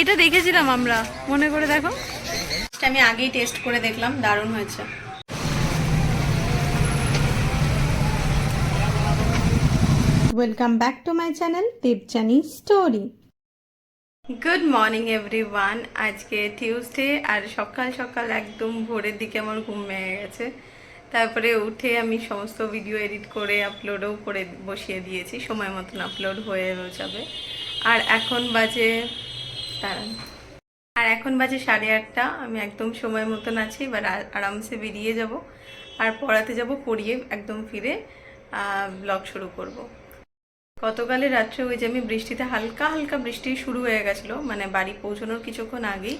এটা দেখেছিলাম আমরা। মনে করে দেখো। আমি আগেই টেস্ট করে দেখলাম দারুণ হয়েছে। Welcome back to my channel Debjani story good morning everyone আজকে টিউসডে আর সকাল সকাল একদম ভোরের দিকে আমার ঘুম ভেঙে গেছে। তারপরে উঠে আমি সমস্ত ভিডিও এডিট করে আপলোডও করে বসিয়ে দিয়েছি। সময় মতন আপলোড হয়ে যাবে। আর এখন বাজে, দাঁড়ান। আর এখন বাজে সাড়ে আটটা। আমি একদম সময় মতন আছি। এবার আরামসে বেরিয়ে যাব। আর পড়াতে যাব, পড়িয়ে একদম ফিরে ব্লগ শুরু করব। গতকালে রাত্রে ওই যে আমি বৃষ্টিতে হালকা হালকা বৃষ্টি শুরু হয়ে গেছিল মানে বাড়ি পৌঁছানোর কিছুক্ষণ আগেই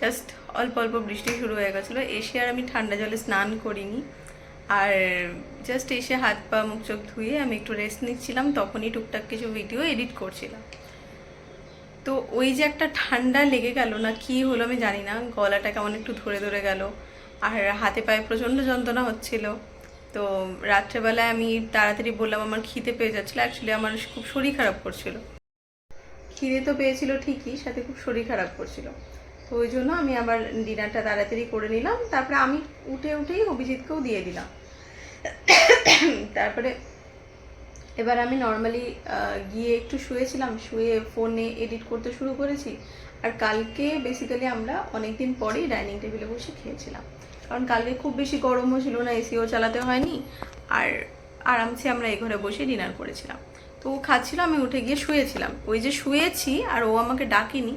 জাস্ট অল্প অল্প বৃষ্টি শুরু হয়ে গেছিল। এসে আর আমি ঠান্ডা জলে স্নান করিনি। আর জাস্ট এসে হাত পা, মুখ চোখ ধুয়ে আমি একটু রেস্ট নিচ্ছিলাম, তখনই টুকটাক কিছু ভিডিও এডিট করছিলাম। তো ওই যে একটা ঠান্ডা লেগে গেল, না কি হলো আমি জানি না, গলাটা কেমন একটু ধরে ধরে গেল, আর হাতে পায়ে প্রচণ্ড যন্ত্রণা হচ্ছিল। তো রাত্রেবেলায় আমি তাড়াতাড়ি বললাম, আমার খিদে পেয়ে যাচ্ছিল। অ্যাকচুয়ালি আমার খুব শরীর খারাপ করছিল। খিদে তো পেয়েছিল ঠিকই, সাথে খুব শরীর খারাপ করছিল। তো ওই জন্য আমি আবার ডিনারটা তাড়াতাড়ি করে নিলাম। তারপরে আমি উঠে উঠেই অভিজিৎকেও দিয়ে দিলাম। তারপরে এবার আমি নর্মালি গিয়ে একটু শুয়েছিলাম। শুয়ে ফোনে এডিট করতে শুরু করেছি। আর কালকে বেসিক্যালি আমরা অনেকদিন পরেই ডাইনিং টেবিলে বসে খেয়েছিলাম। কারণ কালকে খুব বেশি গরমও ছিল না এসিও চালাতে হয়নি। আর আরামসে আমরা এই ঘরে বসে ডিনার করেছিলাম। তো ও খাচ্ছিল, আমি উঠে গিয়ে শুয়েছিলাম। ওই যে শুয়েছি আর ও আমাকে ডাকেনি,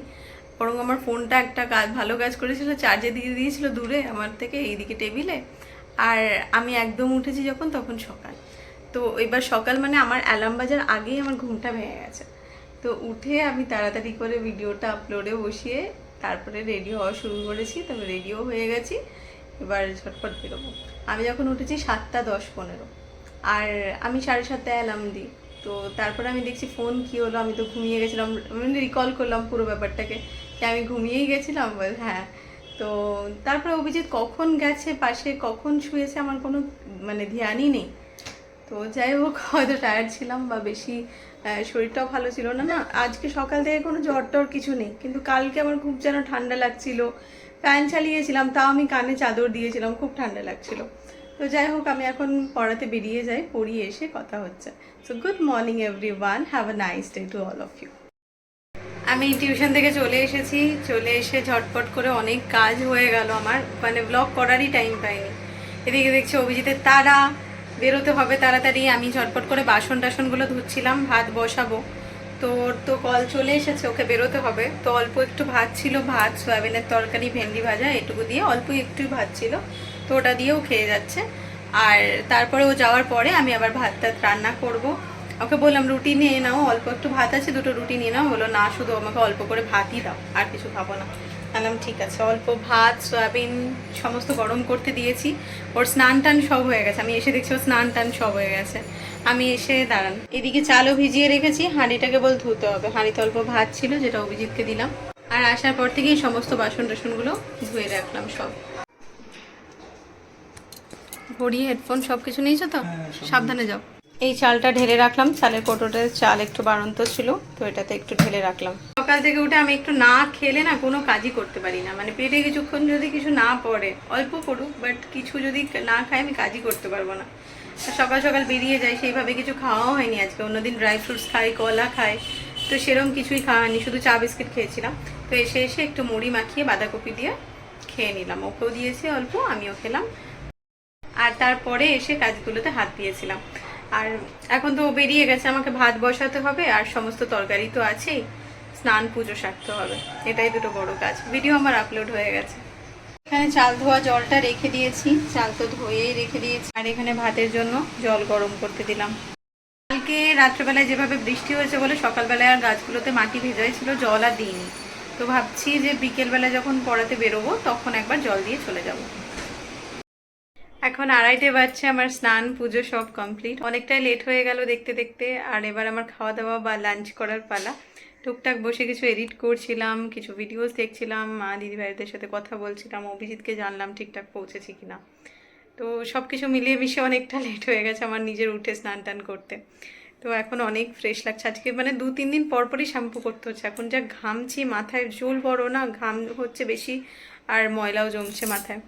বরং আমার ফোনটা একটা কাজ ভালো কাজ করেছিল চার্জে দিয়ে দিয়েছিল দূরে, আমার থেকে এইদিকে টেবিলে। আর আমি একদম উঠেছি যখন, তখন সকাল। তো এবার সকাল মানে আমার অ্যালার্ম বাজার আগেই আমার ঘুমটা ভেঙে গেছে। তো উঠে আমি তাড়াতাড়ি করে ভিডিওটা আপলোডে বসিয়ে, তারপরে রেডি হওয়া শুরু করেছি। তবে রেডিও হয়ে গেছি। এবার ঝটপট বেরোবো। আমি যখন উঠেছি সাতটা দশ পনেরো। আর আমি সাড়ে সাতটায় অ্যালার্ম দিই। তো তারপরে আমি দেখছি ফোন কি হলো, আমি তো ঘুমিয়ে গেছিলাম। আমি রিকল করলাম পুরো ব্যাপারটাকে যে আমি ঘুমিয়েই গেছিলাম। হ্যাঁ। তো তারপরে অভিজিৎ কখন গেছে, পাশে কখন শুয়েছে আমার কোনো মানে ধ্যানই নেই। তো যাই হোক, হয়তো টায়ার্ড ছিলাম বা বেশি শরীরটাও ভালো ছিল না না। আজকে সকাল থেকে কোনো জ্বর টর কিছু নেই। কিন্তু কালকে আমার খুব যেন ঠান্ডা লাগছিল। ফ্যান চালিয়েছিলাম, তাও আমি কানে চাদর দিয়েছিলাম, খুব ঠান্ডা লাগছিল। তো যাই হোক, আমি এখন পড়াতে বেরিয়ে যাই, পড়িয়ে এসে কথা হচ্ছে। So good morning everyone have a nice day to all of you আমি টিউশন থেকে চলে এসেছি। চলে এসে ঝটপট করে অনেক কাজ হয়ে গেল আমার। মানে ব্লগ করারই টাইম পাইনি। এদিকে দেখছি অভিজিতের তারা। বেরোতে হবে তাড়াতাড়ি। আমি ঝটপট করে বাসন টাসনগুলো ধুচ্ছিলাম, ভাত বসাবো। তো ওর তো কল চলে এসেছে, ওকে বেরোতে হবে। তো অল্প একটু ভাত ছিল, ভাত, সয়াবিনের তরকারি, ভেন্ডি ভাজা, এটুকু দিয়ে অল্প একটু ভাত ছিল। তো ওটা দিয়েও খেয়ে যাচ্ছে। আর তারপরে ও যাওয়ার পরে আমি আবার ভাত টাত রান্না করব। ওকে বললাম, রুটি নিয়ে নাও, অল্প একটু ভাত আছে, দুটো রুটি নিয়ে নাও। বলো না, শুধু আমাকে অল্প করে ভাতই দাও, আর কিছু খাব না। বললাম, ঠিক আছে, অল্প ভাত, সয়াবিন, সমস্ত গরম করতে দিয়েছি। ওর স্নান টান সব হয়ে গেছে। আমি এসে দেখছি ওর স্নান টান সব হয়ে গেছে। আমি এসে দাঁড়ান। এদিকে চালও ভিজিয়ে রেখেছি হাঁড়িটাকে বল ধুতে হবে। হাঁড়িতে অল্প ভাত ছিল যেটা অভিজিৎকে দিলাম। আর আসার পর থেকেই সমস্ত বাসন টাসনগুলো ধুয়ে রাখলাম সব। ঘড়ি হেডফোন সব কিছু নিয়েছো তো? সাবধানে যাও। এই চালটা ঢেলে রাখলাম। চালের কোটোটার চাল একটু বাড়ন্ত ছিল তো এটাতে একটু ঢেলে রাখলাম। সকাল থেকে উঠে আমি একটু না খেলে না কোনো কাজই করতে পারি না। মানে পেটে কিছুক্ষণ যদি কিছু না পড়ে অল্প পড়ুক বাট কিছু যদি না খাই আমি কাজই করতে পারব না। সকাল সকাল বেরিয়ে যাই, সেইভাবে কিছু খাওয়াও হয়নি আজকে। অন্যদিন ড্রাই ফ্রুটস খাই, কলা খাই, তো সেরকম কিছুই খাওয়া হয়নি শুধু চা বিস্কিট খেয়েছিলাম। তো এসে এসে একটু মুড়ি মাখিয়ে বাঁধাকপি দিয়ে খেয়ে নিলাম। ওকেও দিয়েছি অল্প, আমিও খেলাম। আর তারপরে এসে কাজগুলোতে হাত দিয়েছিলাম। আর এখন তো বেরিয়ে গেছে, আমাকে ভাত বসাতে হবে, আর সমস্ত তরকারি তো আছেই। স্নান, পুজো, সারতে হবে। এটাই দুটো বড় কাজ। ভিডিও আমার আপলোড হয়ে গেছে। এখানে চাল ধোয়া জলটা রেখে দিয়েছি। চাল তো ধুয়েই রেখে দিয়েছি। আর এখানে ভাতের জন্য জল গরম করতে দিলাম। কালকে রাত্রেবেলায় যেভাবে বৃষ্টি হয়েছে বলে সকালবেলায় আর গাছগুলোতে মাটি ভেজাই ছিল, জল আর দিইনি। তো ভাবছি যে বিকেলবেলা যখন পড়াতে বেরোবো, তখন একবার জল দিয়ে চলে যাব। এখন আড়াইটে বাজছে, আমার স্নান, পুজো সব কমপ্লিট। অনেকটাই লেট হয়ে গেল দেখতে দেখতে, আর এবার আমার খাওয়া দাওয়া বা লাঞ্চ করার পালা। টুকটাক বসে কিছু এডিট করছিলাম, কিছু ভিডিওস দেখছিলাম, মা দিদিভাইদের সাথে কথা বলছিলাম, অভিজিৎকে জানলাম ঠিকঠাক পৌঁছেছি কিনা। তো সব কিছু মিলিয়ে মিশিয়ে অনেকটা লেট হয়ে গেছে আমার নিজের উঠে স্নান টান করতে। তো এখন অনেক ফ্রেশ লাগছে। আজকে মানে দু, তিন দিন পরপরই শ্যাম্পু করতে হচ্ছে। এখন যা ঘামছি, মাথায় চুল বড় না, ঘাম হচ্ছে বেশি আর ময়লাও জমছে মাথায়।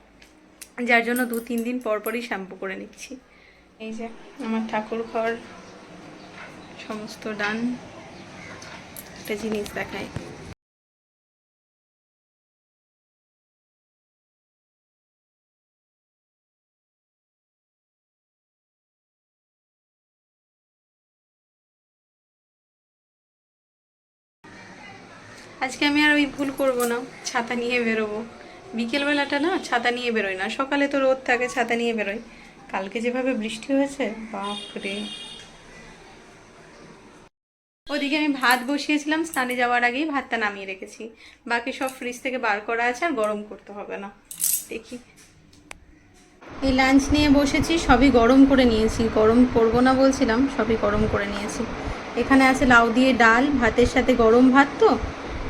যার জন্য দু, তিন দিন পর পরই শ্যাম্পু করে নিচ্ছি। এই যে আমার ঠাকুর ঘর সমস্ত ডান একটা জিনিস দেখায়। আজকে আমি আর ওই ভুল করব না, ছাতা নিয়ে বেরোবো। বিকেলবেলাটা না ছাতা নিয়ে বেরোয় না, সকালে তো রোদ থাকে, ছাতা নিয়ে বেরোয়। কালকে যেভাবে বৃষ্টি হয়েছে, বাপরে। ওদিকে আমি ভাত বসিয়েছিলাম, স্নানে যাওয়ার আগেই ভাতটা নামিয়ে রেখেছি। বাকি সব ফ্রিজ থেকে বার করা আছে, আর গরম করতে হবে না। দেখি। এই লাঞ্চ নিয়ে বসেছি, সবই গরম করে নিয়েছি। গরম করব না বলছিলাম, সবই গরম করে নিয়েছি। এখানে আছে লাউ দিয়ে ডাল, ভাতের সাথে গরম ভাত তো।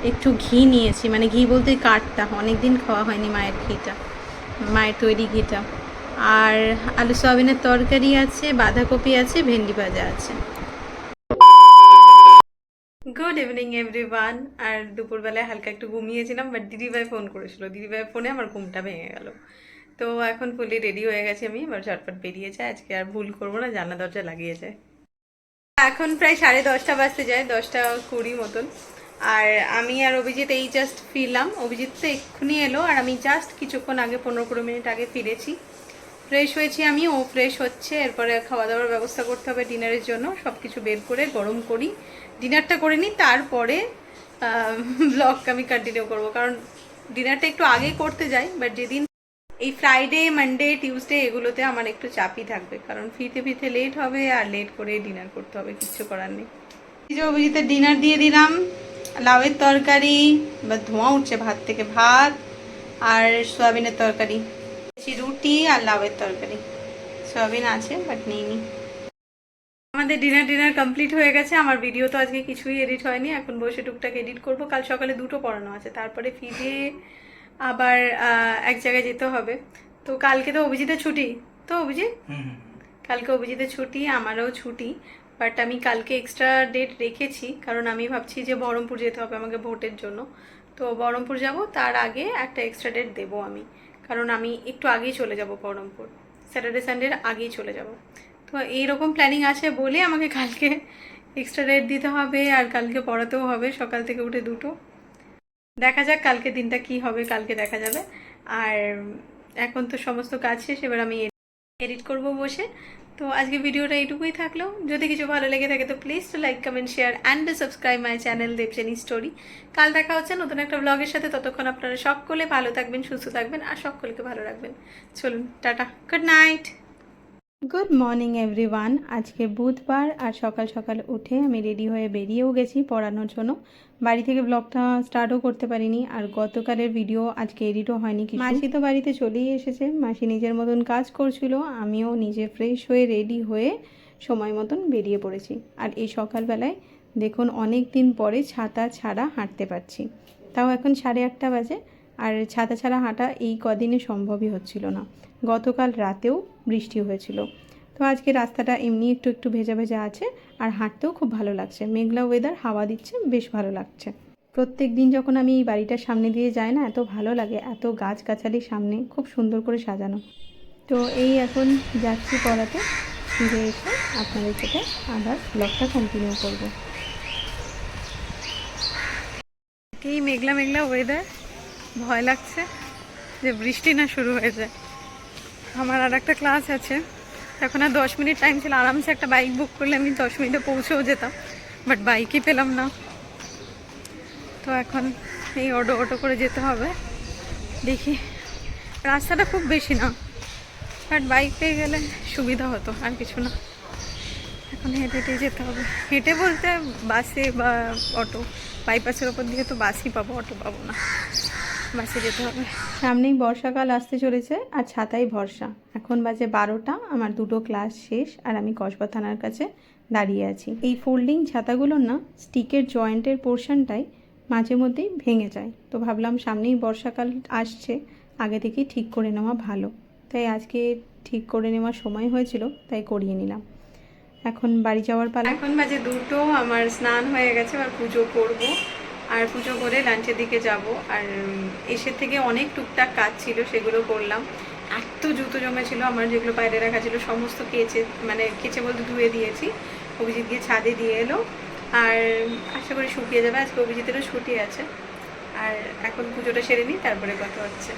একটু ঘি নিয়েছি মানে ঘি বলতে কাঠটা, অনেকদিন খাওয়া হয়নি মায়ের ঘিটা, মায়ের তৈরি ঘিটা। আর আলু সয়াবিনের তরকারি আছে, বাঁধাকপি আছে, ভেন্ডি ভাজা আছে। গুড ইভিনিং এভরিওয়ান আর দুপুরবেলায় হালকা একটু ঘুমিয়েছিলাম বাট দিদিভাই ফোন করেছিল। দিদিভাই ফোনে আমার ঘুমটা ভেঙে গেল। তো এখন ফুলি রেডি হয়ে গেছি আমি, এবার ঝটপট বেরিয়ে যায় আজকে আর ভুল করব না, জানলা দরজা লাগিয়ে যায় এখন প্রায় সাড়ে দশটা বাজতে যায়, দশটা কুড়ি মতন। আর আমি আর অভিজিৎ এই জাস্ট ফিরলাম। অভিজিৎ তো এক্ষুনি এলো, আর আমি জাস্ট কিছুক্ষণ আগে, পনেরো কুড়ি মিনিট আগে ফিরেছি। ফ্রেশ হয়েছি আমি, ও ফ্রেশ হচ্ছে, এরপরে খাওয়া দাওয়ার ব্যবস্থা করতে হবে ডিনারের জন্য। সব কিছু বের করে গরম করি। ডিনারটা করে নিই, তারপরে ব্লগ আমি কন্টিনিউ করব। কারণ ডিনারটা একটু আগে করতে যাই বাট যেদিন এই ফ্রাইডে মানডে টিউসডে এগুলোতে আমার একটু চাপই থাকবে। কারণ ফিতে ফিতে লেট হবে আর লেট করে ডিনার করতে হবে, কিচ্ছু করার নেই। অভিজিতের ডিনার দিয়ে দিলাম, লাউয়ের তরকারি, বা ধোঁয়া উঠছে ভাত থেকে ভাত, আর সয়াবিনের তরকারি। রুটি আর লাউয়ের তরকারি। সয়াবিন আছে বাট নিইনি আমাদের ডিনার ডিনার কমপ্লিট হয়ে গেছে। আমার ভিডিও তো আজকে কিছুই এডিট হয়নি। এখন বসে টুকটাক এডিট করব। কাল সকালে দুটো পড়ানো আছে। তারপরে ফিরে আবার এক জায়গায় যেতে হবে। তো কালকে তো অভিজিতের ছুটি। তো অভিজিৎ? কালকে অভিজিতের ছুটি আমারও ছুটি। বাট আমি কালকে এক্সট্রা ডেট রেখেছি। কারণ আমি ভাবছি যে বহরমপুর যেতে হবে আমাকে ভোটের জন্য। তো বহরমপুর যাব। তার আগে একটা এক্সট্রা ডেট দেবো আমি। কারণ আমি একটু আগেই চলে যাব বহরমপুর। স্যাটারডে সানডের আগেই চলে যাব। তো এইরকম প্ল্যানিং আছে বলে আমাকে কালকে এক্সট্রা ডেট দিতে হবে আর কালকে পড়াতেও হবে সকাল থেকে উঠে দুটো। দেখা যাক কালকে দিনটা কি হবে, কালকে দেখা যাবে। আর এখন তো সমস্ত কাজ শেষ, এবার আমি এডিট করব বসে। তো আজকে ভিডিওটা এইটুকুই থাকল। যদি কিছু ভালো লেগে থাকে তো please to like comment share and subscribe my channel Debjani story কাল দেখা হচ্ছে নতুন একটা ব্লগের সাথে। ততক্ষণ আপনারা সকলে ভালো থাকবেন, সুস্থ থাকবেন আর সকলকে ভালো রাখবেন। চলুন, tata. Good night good morning everyone আজকে বুধবার আর সকাল সকাল উঠে আমি রেডি হয়ে বেরিয়েও গেছি পড়ানোর জন্য। বাড়ি থেকে ব্লগটা স্টার্টও করতে পারিনি আর গতকালের ভিডিও আজকে এডিটও হয়নি কিছু। মাসি তো বাড়িতে চলেই এসেছে। মাসি নিজের মতন কাজ করছিল। আমিও নিজে ফ্রেশ হয়ে রেডি হয়ে সময় মতন বেরিয়ে পড়েছি। আর এই সকালবেলায় দেখুন অনেক দিন পরে ছাতা ছাড়া হাঁটতে পারছি। তাও এখন সাড়ে আটটা বাজে। আর ছাতা ছাড়া হাঁটা এই কদিনে সম্ভবই হচ্ছিল না। গতকাল রাতেও বৃষ্টি হয়েছিল। তো আজকে রাস্তাটা এমনি একটু একটু ভেজা ভেজা আছে আর হাঁটতেও খুব ভালো লাগছে। মেঘলা ওয়েদার হাওয়া দিচ্ছে, বেশ ভালো লাগছে। প্রত্যেক দিন যখন আমি এই বাড়িটার সামনে দিয়ে যাই না, এত ভালো লাগে, এত গাছগাছালির সামনে, খুব সুন্দর করে সাজানো। তো এই এখন যাচ্ছি পড়াতে, ফিরে এসে আপনাদের সাথে আবার ব্লগটা কন্টিনিউ করব। এই মেঘলা মেঘলা ওয়েদার ভয় লাগছে যে বৃষ্টি না শুরু হয়ে যায়। আমার আর একটা ক্লাস আছে। এখন আর দশ মিনিট টাইম ছিল। আরামসে একটা বাইক বুক করলে আমি দশ মিনিটে পৌঁছেও যেতাম। বাট বাইকই পেলাম না। তো এখন এই অটো অটো করে যেতে হবে। দেখি। রাস্তাটা খুব বেশি না। বাট বাইক পেয়ে গেলে সুবিধা হতো, আর কিছু না। এখন হেঁটে হেঁটেই যেতে হবে। হেঁটে বলতে বাসে বা অটো। বাইপাসের ওপর দিয়ে তো বাসই পাবো, অটো পাবো না। বাসে যেতে হবে। সামনেই বর্ষাকাল আসতে চলেছে আর ছাতাই ভরসা। এখন বাজে বারোটা আমার দুটো ক্লাস শেষ আর আমি কসবা থানার কাছে দাঁড়িয়ে আছি। এই ফোল্ডিং ছাতাগুলোর না স্টিকের জয়েন্টের পোর্শনটাই মাঝে মধ্যেই ভেঙে যায়। তো ভাবলাম সামনেই বর্ষাকাল আসছে আগে থেকেই ঠিক করে নেওয়া ভালো। তাই আজকে ঠিক করে নেওয়ার সময় হয়েছিল তাই করিয়ে নিলাম। এখন বাড়ি যাওয়ার পালা। এখন বাজে দুটো আমার স্নান হয়ে গেছে আর পুজো করব। আর পুজো করে লাঞ্চের দিকে যাব। আর এসে থেকে অনেক টুকটাক কাজ ছিল, সেগুলো করলাম। এত জুতো জমেছিল, আমার যেগুলো বাইরে রাখা ছিল, সমস্ত কেচে মানে কেচে বলতে ধুয়ে দিয়েছি। অভিজিৎ গিয়ে ছাদে দিয়ে এলো। আর, আশা করি শুকিয়ে যাবে, আজকে অভিজিতেরও ছুটি আছে। আর এখন পুজোটা সেরে নিই, তারপরে কথা হচ্ছে।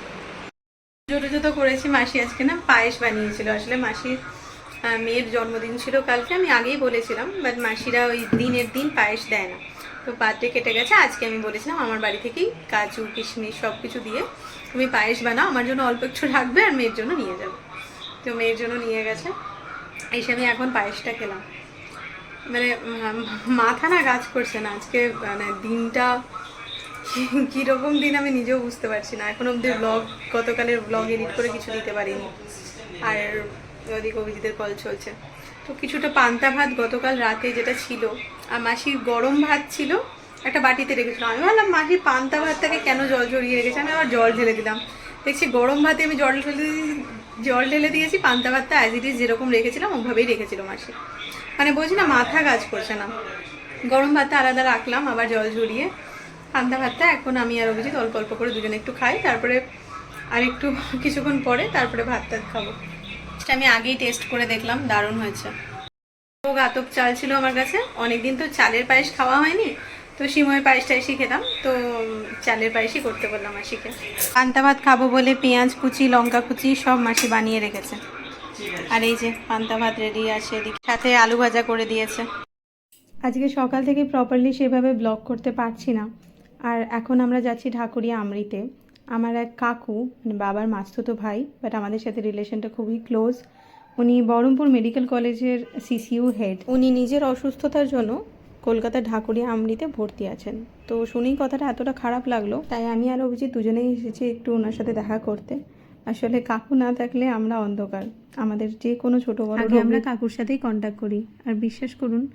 পুজো টুজো তো করেছি, মাসি আজকে না পায়েস বানিয়েছিল। আসলে মাসির মেয়ের জন্মদিন ছিল কালকে, আমি আগেই বলেছিলাম বাট মাসিরা ওই দিনের দিন পায়েস দেয় না। তো বার্থডে কেটে গেছে। আজকে আমি বলেছিলাম আমার বাড়ি থেকেই কাজু, কিশমিশ সব কিছু দিয়ে তুমি পায়েস বানাও, আমার জন্য অল্প একটু রাখবে আর মেয়ের জন্য নিয়ে যাবে। তো মেয়ের জন্য নিয়ে গেছে। এসে আমি এখন পায়েসটা খেলাম। মানে মাথা না কাজ করছে না। আজকে মানে দিনটা কীরকম দিন আমি নিজেও বুঝতে পারছি না। এখন অব্দি ব্লগ গতকালের ব্লগ এডিট করে কিছু দিতে পারিনি। আর ওদিকে অভিজিতের কল চলছে। তো কিছুটা পান্তা ভাত গতকাল রাতে যেটা ছিল, আর মাসির গরম ভাত ছিল, একটা বাটিতে রেখেছিল আমি ভাবলাম মাসির পান্তা ভাতটাকে কেন জল ঝরিয়ে রেখেছে? আমি আবার জল ঢেলে দিলাম। দেখছি গরম ভাতে আমি জল ঢেলে জল ঢেলে দিয়েছি, পান্তা ভাতটা অ্যাজ ইট ইজ যেরকম রেখেছিলাম, ওভাবেই রেখেছিল মাসি। মানে বলছি না, মাথা কাজ করছে না। গরম ভাতটা আলাদা রাখলাম, আবার জল ঝরিয়ে পান্তা ভাতটা, এখন আমি আর অভিজিৎ অল্প অল্প করে দুজনে একটু খাই, তারপরে আর একটু কিছুক্ষণ পরে তারপরে ভাত টাত খাব। সেটা আমি আগেই টেস্ট করে দেখলাম, দারুণ হয়েছে। গাতক চাল ছিল আমার কাছে, অনেকদিন তো চালের পায়েস খাওয়া হয়নি, তো সিময়ের পায়েস টাইসই খেতাম তো চালের পায়েসই করতে বললাম মাসিকে পান্তা ভাত খাব বলে পেঁয়াজ কুচি, লঙ্কা কুচি সব মাসি বানিয়ে রেখেছে। আর এই যে পান্তা ভাত রেডি আছে, এদিকে সাথে আলু ভাজা করে দিয়েছে। আজকে সকাল থেকে প্রপারলি সেভাবে ব্লগ করতে পারছি না। আর এখন আমরা যাচ্ছি ঢাকুরিয়া আমরিতে আমার এক কাকু মানে বাবার মাস্তুতো ভাই বাট আমাদের সাথে রিলেশনটা খুবই ক্লোজ উনি বহরমপুর মেডিকেল কলেজের সিসিইউ হেড উনি নিজের অসুস্থতার জন্য কলকাতা ঢাকুরিয়া আমরিতে ভর্তি আছেন। তো শুনেই কথাটা এতটা খারাপ লাগল তাই আমি আর অভিজিৎ দুজনেই এসেছি একটু ওনার সাথে দেখা করতে। আসলে কাকু না থাকলে আমরা অন্ধকার। আমাদের যে কোনো ছোট বড় আগে আমরা কাকুর সাথেই কন্ট্যাক্ট করি। আর বিশ্বাস করুন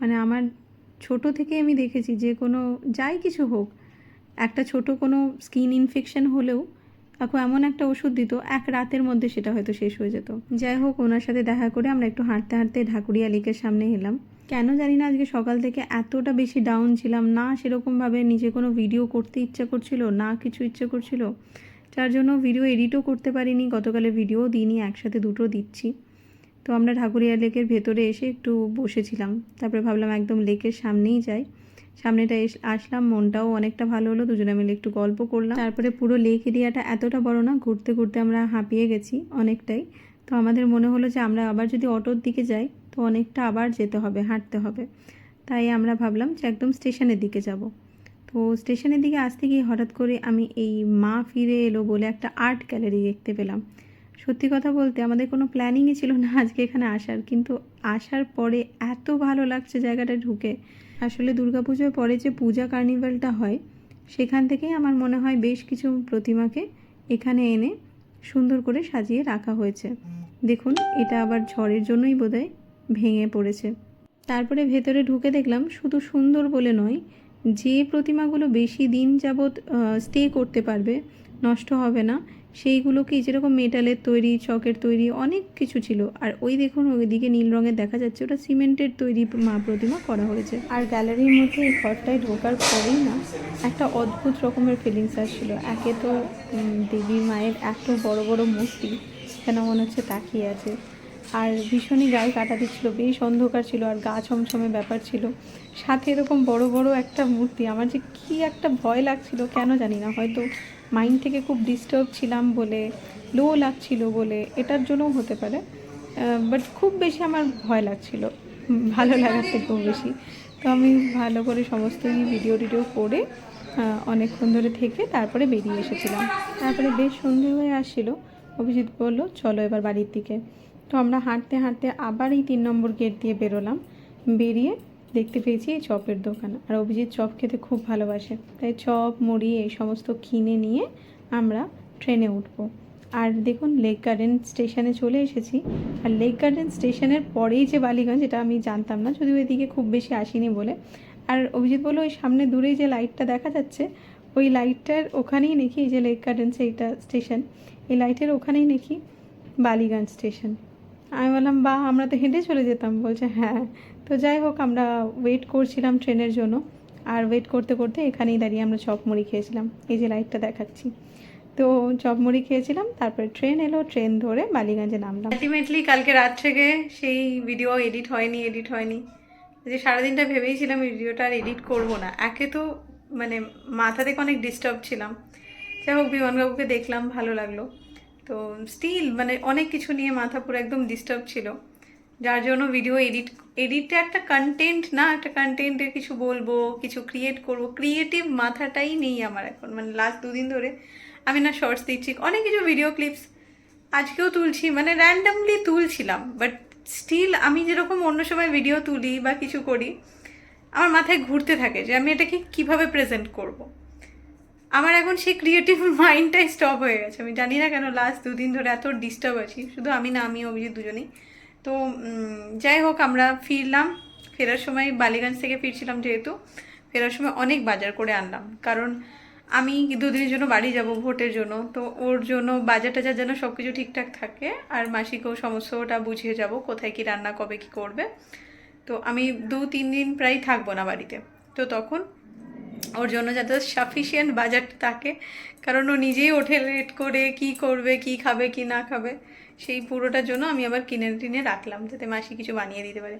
মানে আমার ছোট থেকে আমি দেখেছি যে কোনো যাই কিছু হোক একটা ছোট কোনো স্কিন ইনফেকশন হলেও কাকু এমন একটা ওষুধ দিত, এক রাতের মধ্যে সেটা হয়তো শেষ হয়ে যেত। যাই হোক, ওনার সাথে দেখা করে আমরা একটু হাঁটতে হাঁটতে ঢাকুরিয়া লেকের সামনে এলাম। কেন জানি না আজকে সকাল থেকে এতটা বেশি ডাউন ছিলাম, না সেরকমভাবে নিজে কোনো ভিডিও করতে ইচ্ছা করছিল, না কিছু ইচ্ছে করছিল। যার জন্য ভিডিও এডিটও করতে পারিনি, গতকালে ভিডিও দিইনি, একসাথে দুটো দিচ্ছি। তো আমরা ঠাকুরিয়া লেকের ভেতরে এসে একটু বসেছিলাম, তারপরে ভাবলাম একদম লেকের সামনেই যাই। সামনেটা আসলাম, মনটাও অনেকটা ভালো হলো, দুজনে মিলে একটু গল্প করলাম। তারপরে পুরো লেক এরিয়াটা এতটা বড় না, ঘুরতে ঘুরতে আমরা হাঁপিয়ে গেছি অনেকটাই। তো আমাদের মনে হলো যে আমরা আবার যদি অটোর দিকে যাই, তো অনেকটা আবার যেতে হবে, হাঁটতে হবে। তাই আমরা ভাবলাম যে একদম স্টেশনের দিকে যাব। তো স্টেশনের দিকে আসতে গিয়ে হঠাৎ করে আমি এই মা ফিরে এলো বলে একটা আর্ট গ্যালারি দেখতে পেলাম। সত্যি কথা বলতে আমাদের কোনো প্ল্যানিংই ছিল না আজকে এখানে আসার। কিন্তু আসার পরে এত ভালো লাগছে জায়গাটা ঢুকে। আসলে দুর্গাপুজোর পরে যে পূজা কার্নিভালটা হয়, সেখান থেকেই আমার মনে হয় বেশ কিছু প্রতিমাকে এখানে এনে সুন্দর করে সাজিয়ে রাখা হয়েছে। দেখুন, এটা আবার ঝড়ের জন্যই বোধহয় ভেঙে পড়েছে। তারপরে ভেতরে ঢুকে দেখলাম শুধু সুন্দর বলে নয়, যে প্রতিমাগুলো বেশি দিন যাবৎ স্টে করতে পারবে, নষ্ট হবে না সেইগুলোকে যেরকম মেটালের তৈরি, চকের তৈরি অনেক কিছু ছিল। আর ওই দেখুন, ওইদিকে নীল রঙের দেখা যাচ্ছে, ওটা সিমেন্টের তৈরি মা, প্রতিমা করা হয়েছে। আর গ্যালারির মধ্যে এই ঘরটায় ঢোকার পরেই না, একটা অদ্ভুত রকমের ফিলিংস আসছিল। একে তো দেবী মায়ের এত বড় বড় মূর্তি যেন মনে হচ্ছে তাকিয়ে আছে? আর ভীষণই গায়ে কাটা দিচ্ছিল, বেশ অন্ধকার ছিল, আর গা ছমছমে ব্যাপার ছিল। সাথে এরকম বড় বড় একটা মূর্তি, আমার যে কী একটা ভয় লাগছিল, কেন জানি না, হয়তো মাইন্ড থেকে খুব ডিস্টার্ব ছিলাম বলে, লো লাগছিল বলে, এটার জন্যও হতে পারে। বাট খুব বেশি আমার ভয় লাগছিল। ভালো লাগার থেকেও বেশি। তো আমি ভালো করে সমস্ত ভিডিও টিডিও করে অনেকক্ষণ ধরে থেকে তারপরে বেরিয়ে এসেছিলাম। তারপরে বেশ সন্ধে হয়ে আসছিল। অভিজিৎ বলল, চলো এবার বাড়ির দিকে। তো আমরা হাঁটতে হাঁটতে আবার এই তিন নম্বর গেট দিয়ে বেরোলাম। বেরিয়ে দেখতে পেয়েছি এই চপের দোকান। আর অভিজিৎ চপ খেতে খুব ভালোবাসে। তাই চপ, মুড়ি এই সমস্ত কিনে নিয়ে আমরা ট্রেনে উঠবো। আর দেখুন, লেক গার্ডেন স্টেশনে চলে এসেছি। আর লেক গার্ডেন স্টেশনের পরেই যে বালিগঞ্জ, এটা আমি জানতাম না, যদিও এদিকে খুব বেশি আসিনি বলে। আর অভিজিৎ বলল, ওই সামনে দূরেই যে লাইটটা দেখা যাচ্ছে, ওই লাইটটার ওখানেই নাকি এই যে লেক গার্ডেন সেইটা স্টেশন, এই লাইটের ওখানেই নাকি বালিগঞ্জ স্টেশন। আমি বললাম বা আমরা তো হেঁটে চলে যেতাম। বলছে হ্যাঁ। তো যাই হোক, আমরা ওয়েট করছিলাম ট্রেনের জন্য। আর ওয়েট করতে করতে এখানেই দাঁড়িয়ে আমরা চপ মুড়ি খেয়েছিলাম। এই যে লাইটটা দেখাচ্ছি। তো চপ মুড়ি খেয়েছিলাম, তারপরে ট্রেন এলো ট্রেন ধরে বালিগঞ্জে নামলাম। আলটিমেটলি কালকে রাত থেকে সেই ভিডিও এডিট হয়নি এডিট হয়নি। যে সারাদিনটা ভেবেইছিলাম ভিডিওটা আর এডিট করব না। একে তো মানে মাথা থেকে অনেক ডিস্টার্ব ছিলাম। যাই হোক, বিমানবাবুকে দেখলাম, ভালো লাগল। তো স্টিল মানে অনেক কিছু নিয়ে মাথা পুরো একদম ডিস্টার্ব ছিল। যার জন্য ভিডিও এডিট এডিটটা একটা কন্টেন্ট না, একটা কন্টেন্টের কিছু বলব, কিছু ক্রিয়েট করব ক্রিয়েটিভ মাথাটাই নেই আমার এখন। মানে লাস্ট দুদিন ধরে আমি না শর্টস দিচ্ছি, অনেক কিছু ভিডিও ক্লিপস আজকেও তুলছি মানে র্যান্ডামলি তুলছিলাম বাট স্টিল আমি যেরকম অন্য সময় ভিডিও তুলি বা কিছু করি, আমার মাথায় ঘুরতে থাকে যে আমি এটাকে কীভাবে প্রেজেন্ট করব। আমার এখন সেই ক্রিয়েটিভ মাইন্ডটাই স্টপ হয়ে গেছে। আমি জানি না কেন লাস্ট দুদিন ধরে এত ডিস্টার্ব আছি, শুধু আমি না, আমি, অভিজিৎ দুজনেই। তো যাই হোক, আমরা ফিরলাম। ফেরার সময় বালিগঞ্জ থেকে ফিরছিলাম যেহেতু। ফেরার সময় অনেক বাজার করে আনলাম। কারণ আমি দুদিনের জন্য বাড়ি যাব, ভোটের জন্য। তো ওর জন্য বাজার টাজার যেন সব কিছু ঠিকঠাক থাকে, আর মাসিকেও সমস্তটা বুঝিয়ে যাব, কোথায় কি রান্না, কবে কি করবে। তো আমি দু তিন দিন প্রায় থাকব না বাড়িতে। তো তখন ওর জন্য যাতে সাফিসিয়েন্ট বাজারটা থাকে। কারণ ও নিজেই ওঠে লেট করে, কি করবে, কি খাবে, কি না খাবে, সেই পুরোটার জন্য আমি আবার কিনে, টিনে রাখলাম, যাতে মাসি কিছু বানিয়ে দিতে পারে।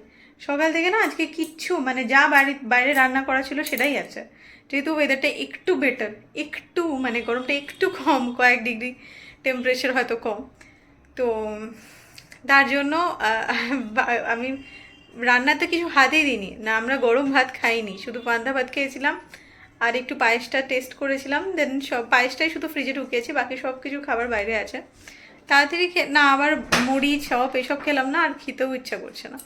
সকাল থেকে না আজকে কিচ্ছু মানে যা বাড়ি, বাইরে রান্না করা ছিল সেটাই আছে। যেহেতু ওয়েদারটা একটু বেটার একটু মানে গরমটা একটু কম, কয়েক ডিগ্রি টেম্পারেচার হয়তো কম। তো তার জন্য আমি রান্নাতে কিছু হাতেই দিইনি। না, আমরা গরম ভাত খাইনি, শুধু পান্তা ভাত খেয়েছিলাম। আর একটু পায়েসটা টেস্ট করেছিলাম দেন সব পায়েসটাই শুধু ফ্রিজে ঢুকিয়েছি, বাকি সব কিছু খাবার বাইরে আছে। তাড়াতাড়ি খেয়ে, না, আবার মুড়ি, চপ, এসব খেলাম না, আর খেতেও ইচ্ছা করছে না।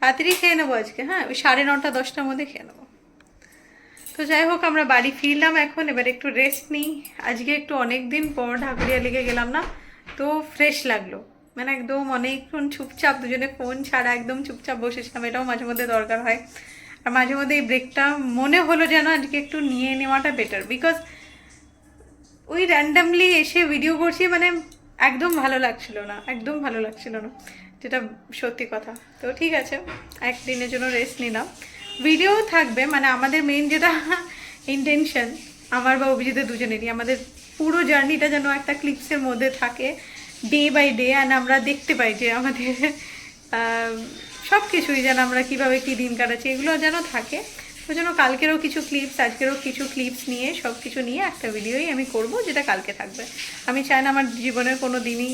তাড়াতাড়ি খেয়ে নেব আজকে হ্যাঁ? ওই সাড়ে নটা, দশটার মধ্যে খেয়ে নেব। তো যাই হোক, আমরা বাড়ি ফিরলাম এখন, এবার একটু রেস্ট নিই। আজকে একটু অনেক দিন পর ঢাকুরিয়া লেগে গেলাম না, তো ফ্রেশ লাগল। মানে একদম অনেকক্ষণ চুপচাপ, দুজনে ফোন ছাড়া একদম চুপচাপ বসেছিলাম, এটাও মাঝে মধ্যে দরকার হয়। মাঝে মধ্যে এই ব্রেকটা মনে হলো যেন আজকে একটু নিয়ে নেওয়াটা বেটার বিকজ ওই র্যান্ডামলি এসে ভিডিও করছি মানে একদম ভালো লাগছিল না, একদম ভালো লাগছিল না, যেটা সত্যি কথা। তো ঠিক আছে, একদিনের জন্য রেস্ট নিলাম। ভিডিও থাকবে মানে আমাদের মেইন যেটা ইন্টেনশন আমার বা অভিজিতের দুজনেরই, আমাদের পুরো জার্নিটা যেন একটা ক্লিপসের মধ্যে থাকে ডে বাই ডে অ্যান্ড আমরা দেখতে পাই যে আমাদের সব কিছুই যেন আমরা কীভাবে কি দিন কাটাচ্ছি, এগুলো যেন থাকে। ওই জন্য কালকেরও কিছু ক্লিপস আজকেরও কিছু ক্লিপস নিয়ে সব কিছু নিয়ে একটা ভিডিওই আমি করব, যেটা কালকে থাকবে। আমি চাই না আমার জীবনের কোনো দিনই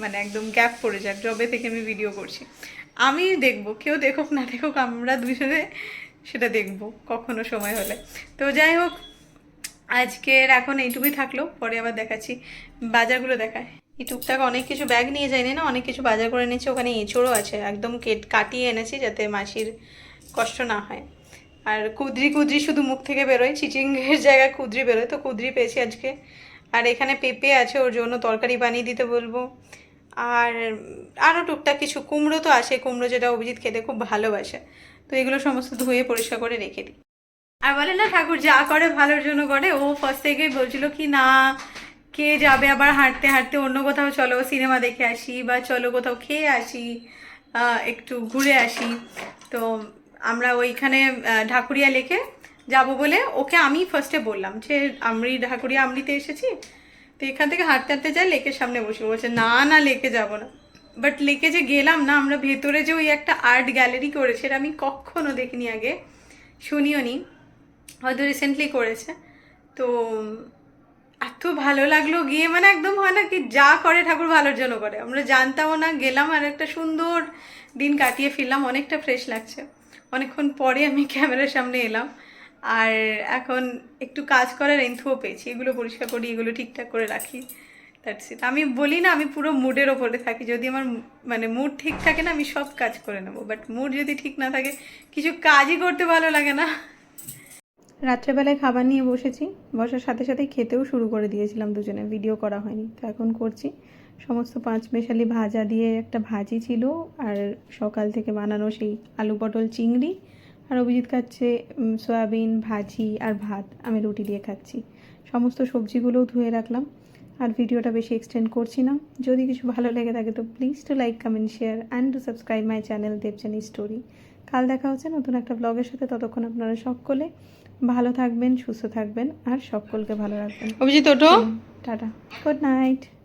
মানে একদম গ্যাপ পড়ে যাক জবে থেকে আমি ভিডিও করছি। আমি দেখব, কেউ দেখুক, না দেখুক, আমরা দুজনে সেটা দেখব, কখনো সময় হলে। তো যাই হোক, আজকের এখন এইটুকুই থাকল, পরে আবার দেখাচ্ছি, বাজারগুলো দেখায়। এই টুকটাক অনেক কিছু ব্যাগ নিয়ে যায়নি না? অনেক কিছু বাজার করে এনেছি, ওখানে এঁচড়ও আছে। একদম কেট কাটিয়ে এনেছি যাতে মাসির কষ্ট না হয়। আর কুদরি কুদরি শুধু মুখ থেকে বেরোয় চিচিংয়ের জায়গায় কুদরি বেরোয়। তো কুদরি পেয়েছি আজকে। আর এখানে পেঁপে আছে, ওর জন্য তরকারি বানিয়ে দিতে বলব। আর আরও টুকটাক কিছু। কুমড়ো তো আসে কুমড়ো যেটা অভিজিৎ খেতে খুব ভালোবাসে। তো এগুলো সমস্ত ধুয়ে পরিষ্কার করে রেখে দিই। আর বলে না ঠাকুর, যা করে ভালোর জন্য করে। ও ফার্স্ট থেকেই বলছিল কি, না কে যাবে আবার হাঁটতে হাঁটতে? অন্য কোথাও চলো, সিনেমা দেখে আসি বা চলো কোথাও খেয়ে আসি একটু ঘুরে আসি। তো আমরা ওইখানে ঢাকুরিয়া লেকে যাব বলে ওকে আমি ফার্স্টে বললাম যে, আমরি, ঢাকুরিয়া আমরিতে এসেছি? তো এখান থেকে হাঁটতে হাঁটতে যাই লেকের সামনে বসে। বলছে, না না, লেকে যাব না। বাট লেকে যে গেলাম না, আমরা ভেতরে যে ওই একটা আর্ট গ্যালারি করেছে, এটা আমি কখনো দেখিনি আগে শুনিও নি হয়তো রিসেন্টলি করেছে। তো এত ভালো লাগল, গিয়ে মানে একদম হয় না কি যা করে ঠাকুর ভালোর জন্য করে। আমরা জানতামও না, গেলাম আর একটা সুন্দর দিন কাটিয়ে ফিরলাম, অনেকটা ফ্রেশ লাগছে। অনেকক্ষণ পরে আমি ক্যামেরার সামনে এলাম, আর এখন একটু কাজ করার এন্থুও পেয়েছি, এগুলো পরিষ্কার করি, এগুলো ঠিকঠাক করে রাখি দ্যাটস ইট আমি বলি না, আমি পুরো মুডের ওপরে থাকি, যদি আমার মানে মুড ঠিক থাকে না, আমি সব কাজ করে নেব বাট মুড যদি ঠিক না থাকে, কিছু কাজই করতে ভালো লাগে না। রাত্রেবেলায় খাবার নিয়ে বসেছি। বসার সাথে সাথে খেতেও শুরু করে দিয়েছিলাম দুজনে। ভিডিও করা হয়নি। তো এখন করছি। সমস্ত পাঁচ মেশালি ভাজা দিয়ে একটা ভাজি ছিল। আর সকাল থেকে বানানো সেই আলু পটল চিংড়ি। আর অভিজিৎ খাচ্ছে সয়াবিন, ভাজি আর ভাত। আমি রুটি দিয়ে খাচ্ছি। সমস্ত সবজিগুলোও ধুয়ে রাখলাম। আর ভিডিওটা বেশি এক্সটেন্ড করছি না। যদি কিছু ভালো লেগে থাকে তো please to like comment share and to subscribe my channel Debjani story কাল দেখা হচ্ছে নতুন একটা ব্লগের সাথে। ততক্ষণ আপনারা সকলে ভালো থাকবেন সুস্থ থাকবেন আর সকলকে ভালো রাখবেন। অভিজিৎ ওঠো। টাটা। Good night.